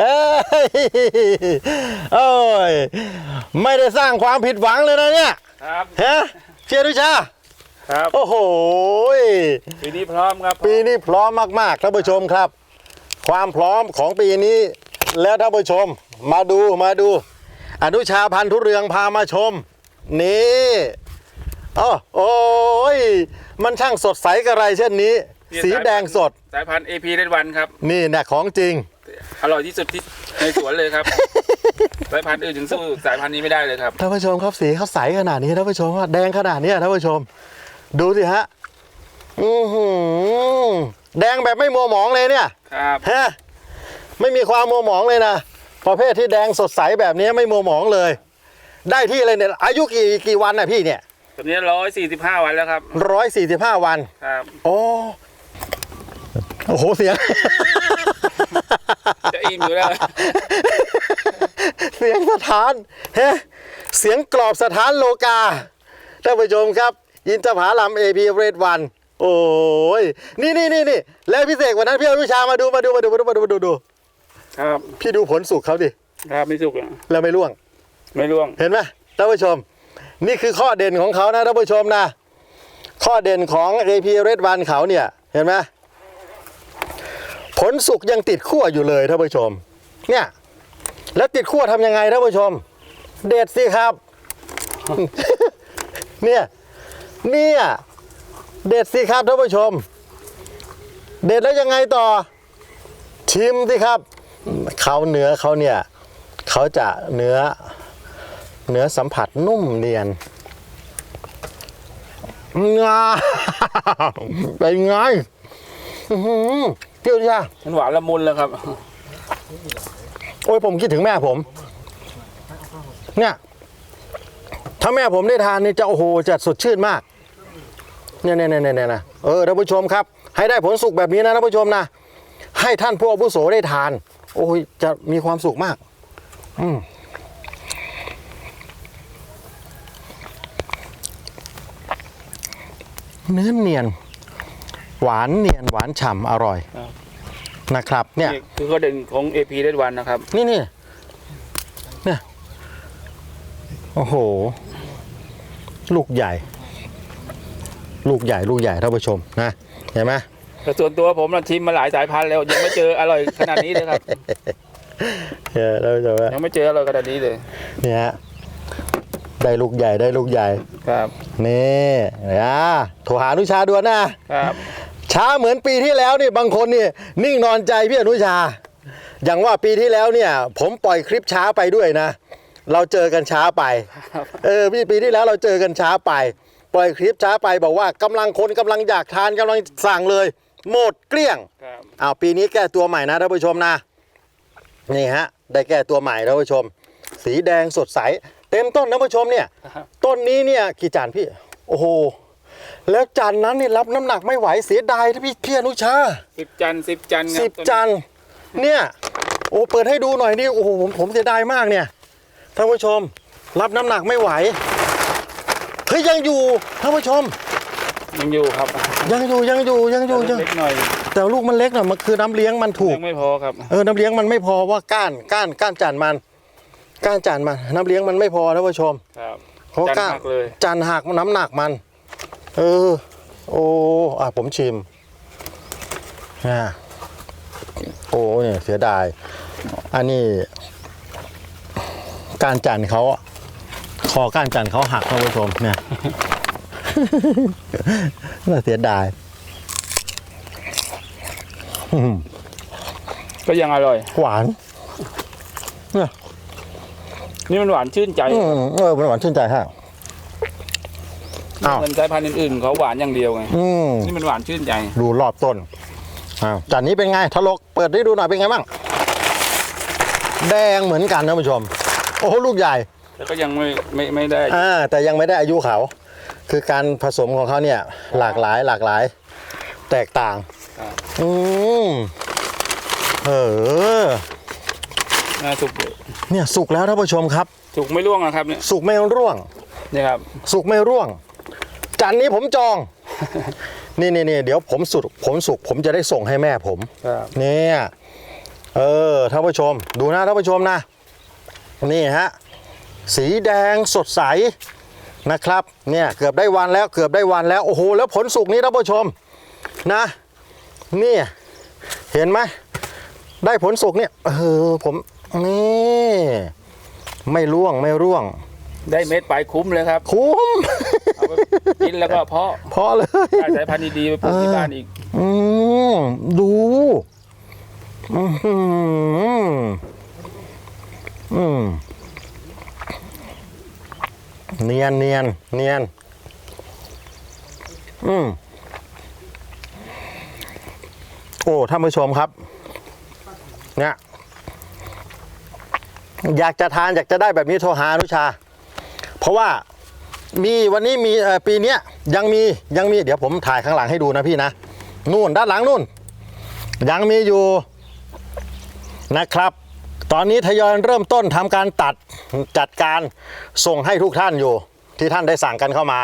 เอ้ยโอ้ยไม่ได้สร้างความผิดหวังเลยนะเนี่ยครับฮะเชียร์ดุชาครับโอ้โหปีนี้พร้อมครับปีนี้พร้อมมากๆท่านผู้ชมครับ ความพร้อมของปีนี้ แล้วท่านผู้ชม มาดูมาดู อนุชาพันธุเรืองพามาชม นี่โอ้โอ้ยมันช่างสดใสกระไรเช่นนี้ สีแดงสด สายพันธุ์ AP เรดวันครับ นี่นะของจริง อร่อยที่สุดที่ในสวนเลยครับ สายพันธุ์อื่นถึงสู้สายพันธุ์นี้ไม่ได้เลยครับ ท่านผู้ชมครับสีเขาใสขนาดนี้ท่านผู้ชมว่าแดงขนาดนี้ท่านผู้ชม ดูสิฮะอือหือแดงแบบไม่มัวหมองเลยเนี่ยครับ ฮะไม่มีความมัวหมองเลยนะประเภทที่แดงสดใสแบบนี้ไม่มัวหมองเลย ได้ที่เลยเนี่ยอายุกี่กี่วันนะพี่เนี่ยตอนนี้ร้อยสี่สิบห้าวันแล้วครับร้อยสี่สิบห้าวันครับ โอ้โอ้โหเสียง จะอิ่มอยู่แล้ว เสียงสถานเฮ้เสียงกรอบสถานโลกาท่านผู้ชมครับอินทผาลัมเอพีเรดวันโอ้ยนี่นี่นี่นี่แล้วพิเศษกวันนั้นพี่อนุชามาดูมาดูมาดูมาดูมาดูมาดูดูครับพี่ดูผลสุกเขาดิครับไม่สุกอะแล้วไม่ร่วง ไม่ร่วง เห็นไหมท่านผู้ชม นี่คือข้อเด่นของเขานะท่านผู้ชมนะ ข้อเด่นของ AP Red One เขาเนี่ย เห็นไหม ผลสุกยังติดขั้วอยู่เลยท่านผู้ชม เนี่ย แล้วติดขั้วทำยังไงท่านผู้ชม เด็ดสิครับ เนี่ยเนี่ยเด็ดสิครับท่านผู้ชม เด็ดแล้วยังไงต่อ ชิมสิครับเขาเนื้อเขาเนี่ยเขาจะเนื้อเนื้อสัมผัสนุ่มเนียนงาเป็นไง อื้อหือพี่อุชามันหวานละมุนแล้วครับ โอ้ยผมคิดถึงแม่ผม เนี่ย ถ้าแม่ผมได้ทานนี่จะโอ้โหจะสดชื่นมาก เนี่ยเนี่ยเนี่ยเนี่ยนะเออท่านผู้ชมครับ ให้ได้ผลสุกแบบนี้นะท่านผู้ชมนะ ให้ท่านผู้อาวุโสได้ทาน โอ้ยจะมีความสุขมาก อืมเนื้อเนียน หวานเนียนหวานฉ่ำอร่อยครับ นะครับ เนี่ย นี่คือข้อเด่นของ AP เรดวันนะครับ นี่นี่เนี่ย โอ้โห ลูกใหญ่ ลูกใหญ่ ลูกใหญ่ท่านผู้ชมนะ เห็นไหม แต่ส่วนตัวผมเราชิมมาหลายสายพันธุ์แล้วยังไม่เจออร่อยขนาดนี้เลยครับ เออท่านผู้ชมนะยังไม่เจออร่อยขนาดนี้เลยเนี่ยฮะได้ลูกใหญ่ได้ลูกใหญ่ ครับ นี่นะโทรหาอนุชาด่วนนะ ครับ ช้าเหมือนปีที่แล้วนี่บางคนนี่นิ่งนอนใจพี่อนุชา อย่างว่าปีที่แล้วเนี่ย ผมปล่อยคลิปช้าไปด้วยนะ เราเจอกันช้าไปครับเออพี่ปีที่แล้วเราเจอกันช้าไป ปล่อยคลิปช้าไปบอกว่ากำลังคนกำลังอยากทานกำลังสั่งเลย หมดเกลี้ยงครับอ้าวปีนี้แก้ตัวใหม่นะท่านผู้ชมนะนี่ฮะ ได้แก้ตัวใหม่ท่านผู้ชม สีแดงสดใส เต็มต้นท่านผู้ชมเนี่ยครับต้นนี้เนี่ยกี่จานพี่ โอ้โห แล้วจานนั้นนี่รับน้ำหนักไม่ไหวเสียดายที่พี่พี่อนุชาสิบจันสิบจันครับสิบจานเนี่ยโอ้เปิดให้ดูหน่อยนี่โอ้โหผมผมเสียดายมากเนี่ยท่านผู้ชม รับน้ำหนักไม่ไหวเฮ้ยยังอยู่ท่านผู้ชม ยังอยู่ครับยังอยู่ยังอยู่ยังอยู่ยังเล็กหน่อยแต่ลูกมันเล็กหน่อยมันคือน้ำเลี้ยงมันถูกยังไม่พอครับเออน้ำเลี้ยงมันไม่พอว่าก้านก้านก้านจานมัน ก้านจานมัน น้ำเลี้ยงมันไม่พอท่านผู้ชมครับเพราะจันก้านหักเลยจานหักน้ำหนักมัน เออ โอ้อะผมชิมอ่าโอ้เนี่ยเสียดาย อันนี้ การจันเขาอะคอก้านจันเขาหักท่านผู้ชมเนี่ยน่าเสียดายอืมก็ยังอร่อย หวานนี่มันหวานชื่นใจอืมเออมันหวานชื่นใจฮะ อ้าว เหมือนสายพันธุ์อื่นๆเขาหวานอย่างเดียวไง อืมนี่มันหวานชื่นใจ ดูรอบต้นอ้าวจานนี้เป็นไงทะลกเปิดให้ดูหน่อยเป็นไงบ้างแดงเหมือนกันท่านผู้ชม โอ้โหลูกใหญ่ แล้วก็ยังไม่ไม่ไม่ได้ อ่าแต่ยังไม่ได้อายุเขา คือการผสมของเขาเนี่ยหลากหลายหลากหลาย แตกต่าง ครับ อืมเอออ่าสุกเนี่ยสุกแล้วท่านผู้ชมครับ สุกไม่ร่วงนะครับเนี่ย สุกไม่ร่วง นี่ครับ สุกไม่ร่วง จันนี้ผมจอง นี่นี่นี่เดี๋ยวผมสุกผมสุกผมจะได้ส่งให้แม่ผมครับเนี่ยเออท่านผู้ชม ดูนะท่านผู้ชมนะ นี่ฮะสีแดงสดใสนะครับ เนี่ยเกือบได้วันแล้วเกือบได้วันแล้วโอ้โหแล้วผลสุกนี้ท่านผู้ชมนะนี่เห็นไหมได้ผลสุกเนี่ยเออผมนี่ไม่ร่วงไม่ร่วง ได้เม็ดไปคุ้มเลยครับคุ้มเอาไปกินแล้วก็เพาะพอเลย ได้สายพันธุ์ดีๆไปปลูกที่บ้านอีก อืมดูอืมอืมเนียนเนียนเนียนอืมโอ้ท่านผู้ชมครับ เนี่ย อยากจะทานอยากจะได้แบบนี้โทรหาอนุชาเพ ราะว่ามีวันนี้มีปีเนี้ยยังมียังมีเดี๋ยวผมถ่ายข้างหลังให้ดูนะพี่นะนู่นด้านหลังนู่น ยังมีอยู่นะครับ ตอนนี้ทยอยเริ่มต้นทำการตัดจัดการส่งให้ทุกท่านอยู่ ที่ท่านได้สั่งกันเข้ามา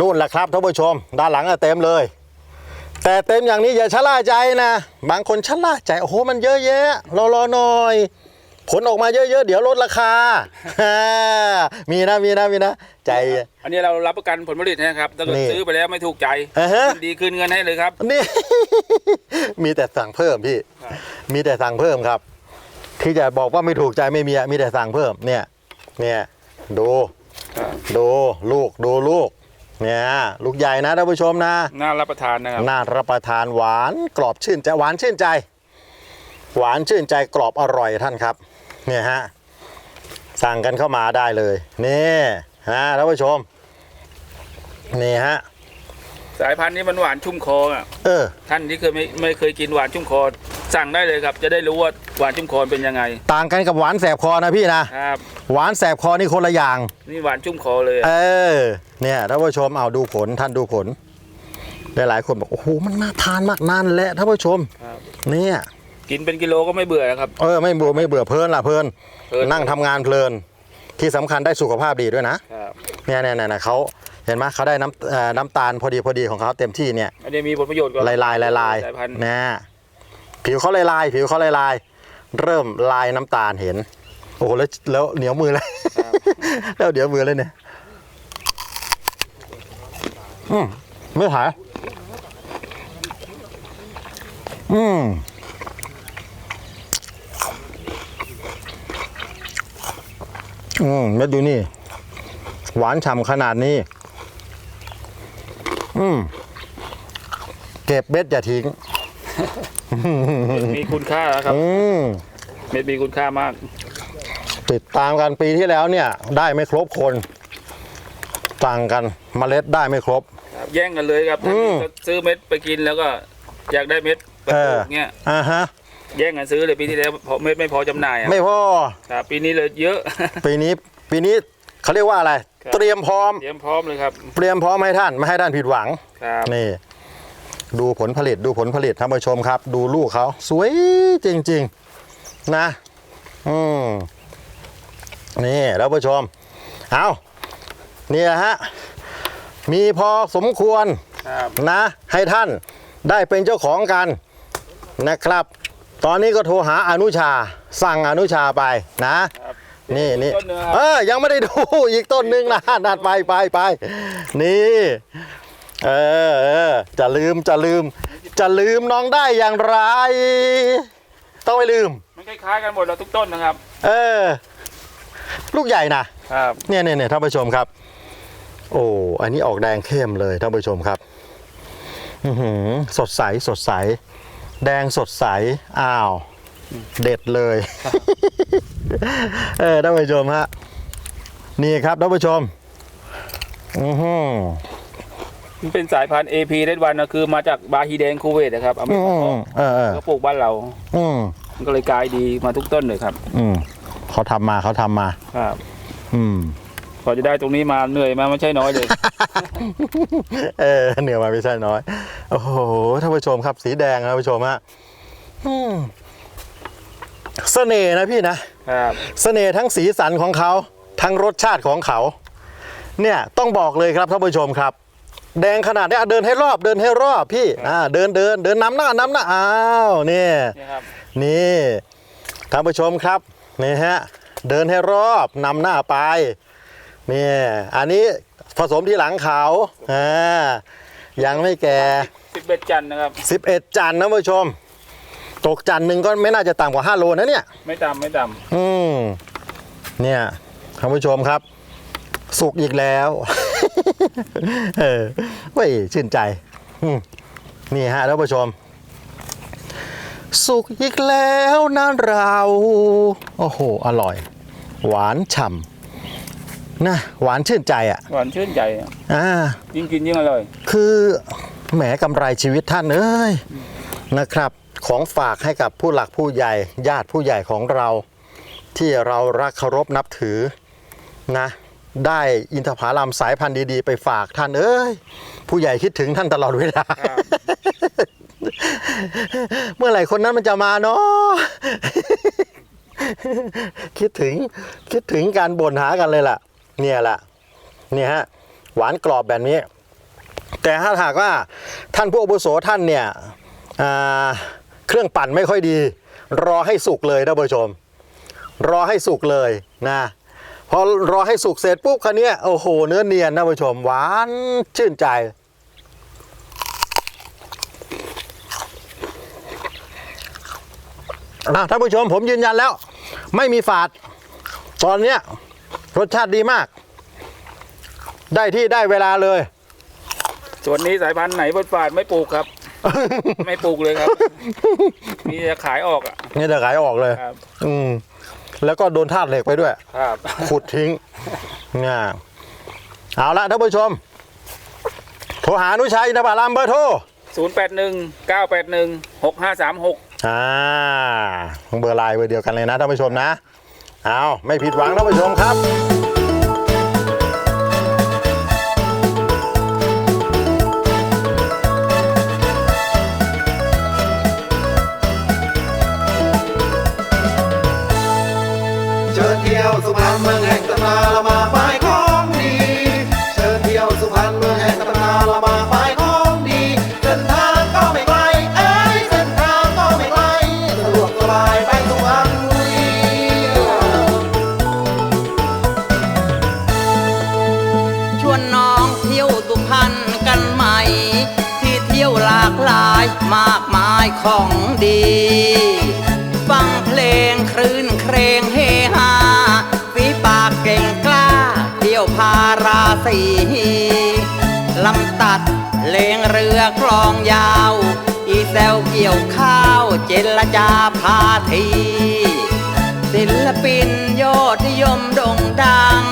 นู่นแหละครับท่านผู้ชม ด้านหลังเต็มเลย แต่เต็มอย่างนี้อย่าชะล่าใจนะ บางคนชะล่าใจโอ้โหมันเยอะแยะรอรอหน่อย ผลออกมาเยอะๆ เดี๋ยวลดราคา มีนะมีนะมีนะ ใจ อันนี้เรารับประกันผลผลิตนะครับถ้าเกิดนี่ซื้อไปแล้วไม่ถูกใจอ่าฮะ ยินดีคืนเงินให้เลยครับ นี่ มีแต่สั่งเพิ่มพี่ ครับ มีแต่สั่งเพิ่มครับ ที่จะบอกว่าไม่ถูกใจไม่มีอะมีแต่สั่งเพิ่มเนี่ย เนี่ย ดูครับดูลูกดูลูก เนี่ย ลูกใหญ่นะท่านผู้ชมนะ น่ารับประทานนะครับ น่ารับประทานหวานกรอบชื่นใจหวานชื่นใจ หวานชื่นใจกรอบอร่อยท่านครับ เนี่ยฮะสั่งกันเข้ามาได้เลย นี่ฮะท่านผู้ชม นี่ฮะสายพันธุ์นี้มันหวานชุ่มคออะเออ ท่านที่เคยไม่ไม่เคยกินหวานชุ่มคอ สั่งได้เลยครับ จะได้รู้ว่าหวานชุ่มคอเป็นยังไง ต่างกันกับหวานแสบคอนะพี่นะครับ หวานแสบคอนี่คนละอย่าง นี่หวานชุ่มคอเลยอะเออ เนี่ยท่านผู้ชมเอาดูผลท่านดูผลหลายๆคนบอกโอ้โหมันน่าทานมากนั่นแหละท่านผู้ชม ครับ เนี่ย กินเป็นกิโลก็ไม่เบื่อนะครับ เออไม่เบื่อไม่เบื่อเพลินล่ะเพลินเพลิน นั่งทำงานเพลิน ที่สำคัญได้สุขภาพดีด้วยนะ ครับเนี่ยเนี่ยเนี่ยเขาเห็นไหมเขาได้น้ำเอ่อน้ำตาลพอดีพอดีของเขาเต็มที่เนี่ย อันนี้มีผลประโยชน์กับลายลายลายลายสายพันธุ์ นะผิวเขาลายลายผิวเขาลายลายเริ่มลายน้ำตาลเห็น โอ้โหแล้วแล้วเหนียวมือเลย แล้วเดี๋ยวมือเลยเนี่ยอืมไม่หายอืม อืมเม็ดดูนี่ หวานฉ่ำขนาดนี้ อืม เก็บเม็ดอย่าทิ้ง มีคุณค่านะครับ อืม เม็ดมีคุณค่ามาก ติดตามกันปีที่แล้วเนี่ย ได้ไม่ครบคนต่างกันเมล็ดได้ไม่ครบ ครับแย่งกันเลยครับอืม ซื้อเม็ดไปกินแล้วก็อยากได้เม็ดไปเอปลูอกเงี้ยอ่าฮะ แย่งกันซื้อเลยปีที่แล้วเพราะเม็ดไม่พอจำหน่ายอะไม่พอ ครับปีนี้เลยเยอะ ปีนี้ปีนี้เขาเรียกว่าอะไร ครับ เตรียมพร้อม เตรียมพร้อมเลยครับเตรียมพร้อมให้ท่านไม่ให้ท่านผิดหวัง ครับนี่ ดูผลผลิตดูผลผลิตท่านผู้ชมครับ ดูลูกเขาสวยจริง ๆ นะ อืมนี่ท่านผู้ชม เอานี่แหละฮะ มีพอสมควร ครับ นะให้ท่านได้เป็นเจ้าของกันนะครับ ตอนนี้ก็โทรหาอนุชา สั่งอนุชาไปนะครับนี่นี่ต้นเนื้อคเอรับอยังไม่ได้ดู อีกต้นหนึงนะนัดไปไปไปนี่ เออเออจะลืมจะลืม จะลืมน้องได้อย่างไร ต้องไม่ลืม มันคล้ายๆกันหมดแล้วทุกต้นนะครับ เออ ลูกใหญ่นะ ครับ เนี่ยเนี่ยเนี่ยท่านผู้ชมครับ โอ้อันนี้ออกแดงเข้มเลยท่านผู้ชมครับ อือหือสดใสสดใส แดงสดใส อ้าว เด็ดเลย เออท่านผู้ชมฮะ นี่ครับท่านผู้ชม อือหือมันเป็นสายพันธุ์ AP เรดวันนะคือมาจากบาฮีแดงคูเวตนะครับอเมอืริกามเออเออก็ปลูกบ้านเรา อืมมันก็เลยกลายดีมาทุกต้นเลยครับอืมเขาทำมาเขาทำมา ครับ อืม พอจะได้ตรงนี้มาเหนื่อยมาไม่ใช่น้อยเลย เออเหนือมาไม่ใช่น้อย โอ้โหท่านผู้ชมครับ สีแดงนะท่านผู้ชมฮะอืมเสน่ห์นะพี่นะครับเสน่ห์ทั้งสีสันของเขาทั้งรสชาติของเขา เนี่ยต้องบอกเลยครับท่านผู้ชมครับ แดงขนาดนี้อะเดินให้รอบเดินให้รอบพี่อ่าเดินเดินเดินน้ำหน้าน้ำหน้าอ้าวเนี่ย นี่ครับ นี่ท่านผู้ชมครับนี่ฮะเดินให้รอบนำหน้าไปนี่อันนี้ผสมที่หลังเขาอ่ายังไม่แก่ สิบเอ็ดจันทร์นะครับ 11จันทร์นะผู้ชม ตกจันทร์หนึ่งก็ไม่น่าจะต่ำกว่า5โลนะเนี่ย ไม่ต่ำไม่ต่อืมเนี่ยท่านผู้ชมครับ สุกอีกแล้ว เออเว้ยชื่นใจอืมนี่ฮะท่านผู้ชม สุกอีกแล้วนะเรา โอ้โห อร่อย หวานฉ่ำนะหวานชื่นใจอะำหวานชื่นใจอะอ่ายิ่งกินยิ่งอร่อย คือ แหมกำไรชีวิตท่านเอ้ยนะครับ ของฝากให้กับผู้หลักผู้ใหญ่ญาติผู้ใหญ่ของเรา ที่เรารักเคารพนับถือนะ ได้อินทผลัมสายพันธุ์ดีๆ ไปฝากท่านเอ้ยผู้ใหญ่คิดถึงท่านตลอดเวลา เมื่อไหร่คนนั้นมันจะมาเนาะคิดถึงคิดถึงการบ่นหากันเลยล่ะ เนี่ยแหละเนี่ยฮะหวานกรอบแบบนี้ แต่ถ้าหากว่าท่านผู้อาวุโสท่านเนี่ยเครื่องปั่นไม่ค่อยดี รอให้สุกเลยนะผู้ชม รอให้สุกเลยนะพอรอให้สุกเสร็จปุ๊บคันนี้ยโอ้โหเนื้อเนียนนะผู้ชมหวานชื่นใจอะท่านผู้ชมผมยืนยันแล้ว ไม่มีฝาด ตอนเนี้ยรสชาติดีมาก ได้ที่ได้เวลาเลย ส่วนนี้สายพันธุ์ไหนบดฝาดไม่ปลูกครับ ไม่ปลูกเลยครับ มีจะขายออกอะนี่จะขายออกเลย ครับ อืม แล้วก็โดนธาตุเหล็กไปด้วย ครับขุดทิ้งเนี่ยเอาละท่านผู้ชม โทรหาอนุชัยอินทผลัมเบอร์โทรศูนย์แปดหนึ่งเก้าแปดหนึ่งหกห้าสามหกอ่าเบอร์ไลน์เบอร์เดียวกันเลยนะท่านผู้ชมนะ เอาไม่ผิดหวังท่านผู้ชมครับ ดี ฟังเพลงคลื่นเครงเฮฮาฝีปากเก่งกล้าเที่ยวพาราสีลำตัดเลงเรือกลองยาว อีแซวเกี่ยวข้าวเจรจาพาที ศิลปินยอดนิยมโด่งดัง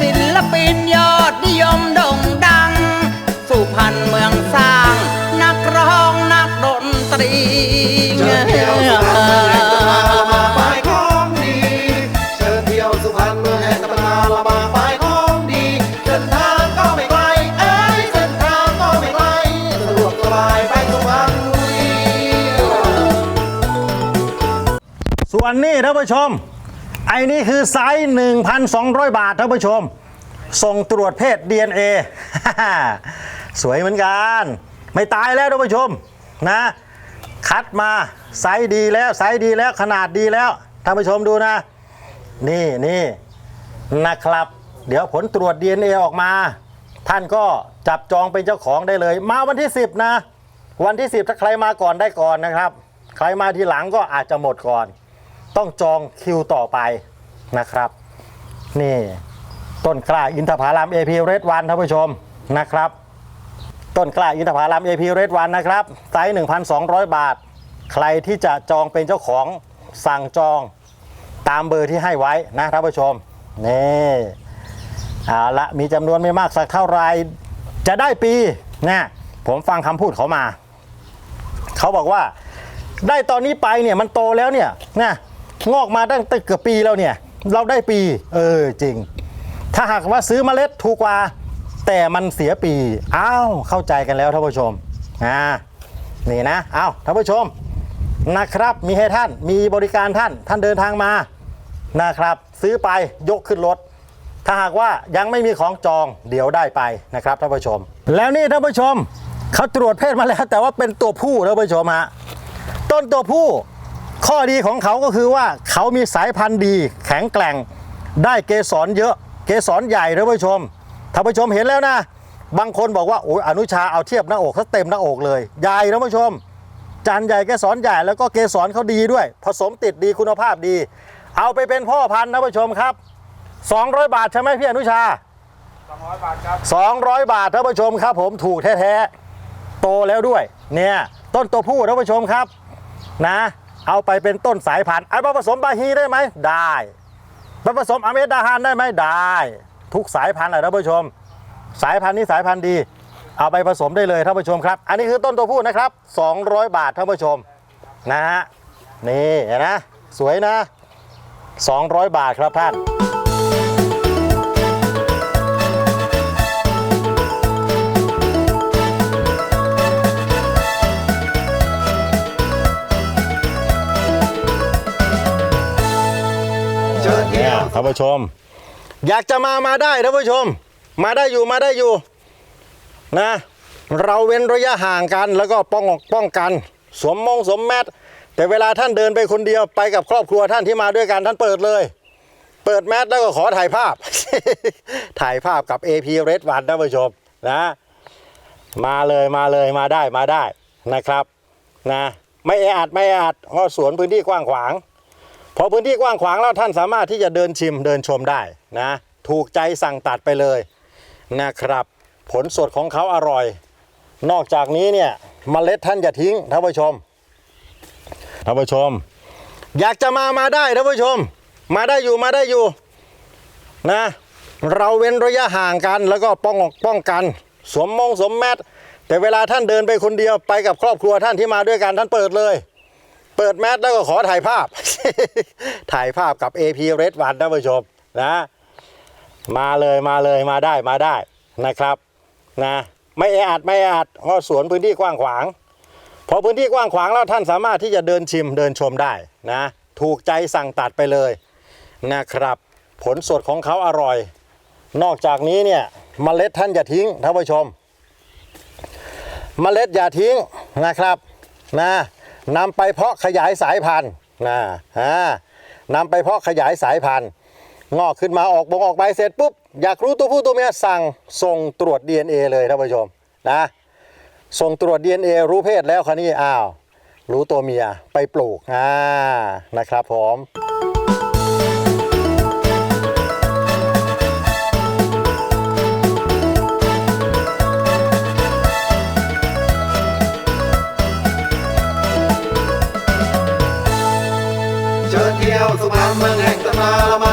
ศิลปินยอดนิยมโด่งดัง สุพรรณเมือง เชิญเที่ยวสุพรรณเมืองแห่งตำนานละมาฝ่ายของดีเชิญเที่ยวสุพรรณเมืองแห่งตำนานละมาฝ่ายของดีเส้นทางก็ไม่ไกลเอ้ยเส้นทางก็ไม่ไกลสะดวกสบายไปสุพรรณบุรีส่วนนี้ท่านผู้ชม ไอ้นี่คือไซส์1,200 บาทท่านผู้ชม ส่งตรวจเพศ DNA สวยเหมือนกัน ไม่ตายแล้วท่านผู้ชมนะ คัดมาไซส์ดีแล้วไซส์ดีแล้วขนาดดีแล้วท่านผู้ชมดูนะ นี่นี่นะครับ เดี๋ยวผลตรวจ DNA ออกมา ท่านก็จับจองเป็นเจ้าของได้เลย มาวันที่ 10 นะ วันที่ 10 ถ้าใครมาก่อนได้ก่อนนะครับ ใครมาทีหลังก็อาจจะหมดก่อน ต้องจองคิวต่อไปนะครับ นี่ต้นกล้าอินทผลัม AP Red One ท่านผู้ชมนะครับ ต้นกล้าอินทผลัม AP Red One นะครับไซส์1,200 บาท ใครที่จะจองเป็นเจ้าของสั่งจองตามเบอร์ที่ให้ไว้นะท่านผู้ชม นี่เอาละมีจำนวนไม่มากสักเท่าไหรจะได้ปีนะผมฟังคำพูดเขามา เขาบอกว่าได้ตอนนี้ไปเนี่ยมันโตแล้วเนี่ยนะงอกมาตั้งแต่เกือบปีแล้วเนี่ย เราได้ปี เออจริง ถ้าหากว่าซื้อเมล็ดถูกกว่า แต่มันเสียปีอ้าวเข้าใจกันแล้วท่านผู้ชมอ่านี่นะอ้าวท่านผู้ชมนะครับ มีให้ท่านมีบริการท่านท่านเดินทางมานะครับ ซื้อไปยกขึ้นรถ ถ้าหากว่ายังไม่มีของจองเดี๋ยวได้ไปนะครับท่านผู้ชม แล้วนี่ท่านผู้ชมเขาตรวจเพศมาแล้ว แต่ว่าเป็นตัวผู้ท่านผู้ชมฮะต้นตัวผู้ข้อดีของเขาก็คือว่าเขามีสายพันธุ์ดี แข็งแกร่ง ได้เกสรเยอะ เกสรใหญ่ท่านผู้ชม ท่านผู้ชมเห็นแล้วนะ บางคนบอกว่าโอ้ยอนุชาเอาเทียบหน้าอกซะเต็มหน้าอกเลยใหญ่ท่านผู้ชม จานใหญ่เกสรใหญ่แล้วก็เกสรเขาดีด้วย ผสมติดดีคุณภาพดี เอาไปเป็นพ่อพันธุ์ท่านผู้ชมครับ 200 บาทใช่ไหมพี่อนุชา 200 บาทครับ 200 บาทท่านผู้ชมครับ ผมถูกแท้ๆโตแล้วด้วย เนี่ยต้นตัวผู้ท่านผู้ชมครับนะ เอาไปเป็นต้นสายพันธุ์เอาไปผสมบาฮีได้ไหมได้ไปผสมอเมดาฮานได้ไหมได้ ทุกสายพันธุ์แหละท่านผู้ชม สายพันธุ์นี้สายพันธุ์ดี เอาไปผสมได้เลยท่านผู้ชมครับ อันนี้คือต้นตัวผู้นะครับ 200 บาทท่านผู้ชมนะฮะนี่เห็นนะสวยนะ 200 บาทครับท่านเชิญเที่เนี่ยยวท่านผู้ชม อยากจะมามาได้ท่านผู้ชม มาได้อยู่มาได้อยู่นะ เราเว้นระยะห่างกันแล้วก็ป้องป้องกัน สวมมงสวมแมสแต่เวลาท่านเดินไปคนเดียวไปกับครอบครัวท่านที่มาด้วยกันท่านเปิดเลย เปิดแมสแล้วก็ขอถ่ายภาพ ถ่ายภาพกับ AP Red One ท่านผู้ชมนะ มาเลยมาเลยมาได้มาได้นะครับนะไม่แออัดไม่แออัดเพราะสวนพื้นที่กว้างขวาง อพื้นที่กว้างขวางแล้วท่านสามารถที่จะเดินชิมเดินชมได้นะ ถูกใจสั่งตัดไปเลยนะครับ ผลสดของเขาอร่อย นอกจากนี้เนี่ยมเมล็ดท่านอย่าทิ้งท่านผู้ชมท่านผู้ชม อยากจะมามาได้ท่านผู้ชม มาได้อยู่มาได้อยู่นะ เราเว้นระยะห่างกันแล้วก็ป้องป้องกัน สวมมงสวมแมสแต่เวลาท่านเดินไปคนเดียวไปกับครอบครัวท่านที่มาด้วยกันท่านเปิดเลย เปิดแมสแล้วก็ขอถ่ายภาพ ถ่ายภาพกับ AP Red One ท่านผู้ชมนะ มาเลยมาเลยมาได้มาได้นะครับนะไม่แออัดไม่แออัดเพราะสวนพื้นที่กว้างขวาง พอพื้นที่กว้างขวางแล้วท่านสามารถที่จะเดินชิมเดินชมได้นะ ถูกใจสั่งตัดไปเลยนะครับ ผลสดของเขาอร่อย นอกจากนี้เนี่ยมเมล็ดท่านอย่าทิ้งท่านผู้ชมเมล็ดอย่าทิ้งนะครับนะ นำไปเพาะขยายสายพันธุ์นะฮะนำไปเพาะขยายสายพันธุ์งอกขึ้นมาออกบงออกใบเสร็จปุ๊บอยากรู้ตัวผู้ตัวเมียสั่งส่งตรวจ DNA เลยท่านผู้ชมนะส่งตรวจ DNA รู้เพศแล้วคราวนี้อ้าว รู้ตัวเมียไปปลูกอ่านะครับผม สุพรรณเมืองแห่งตำนานละไม้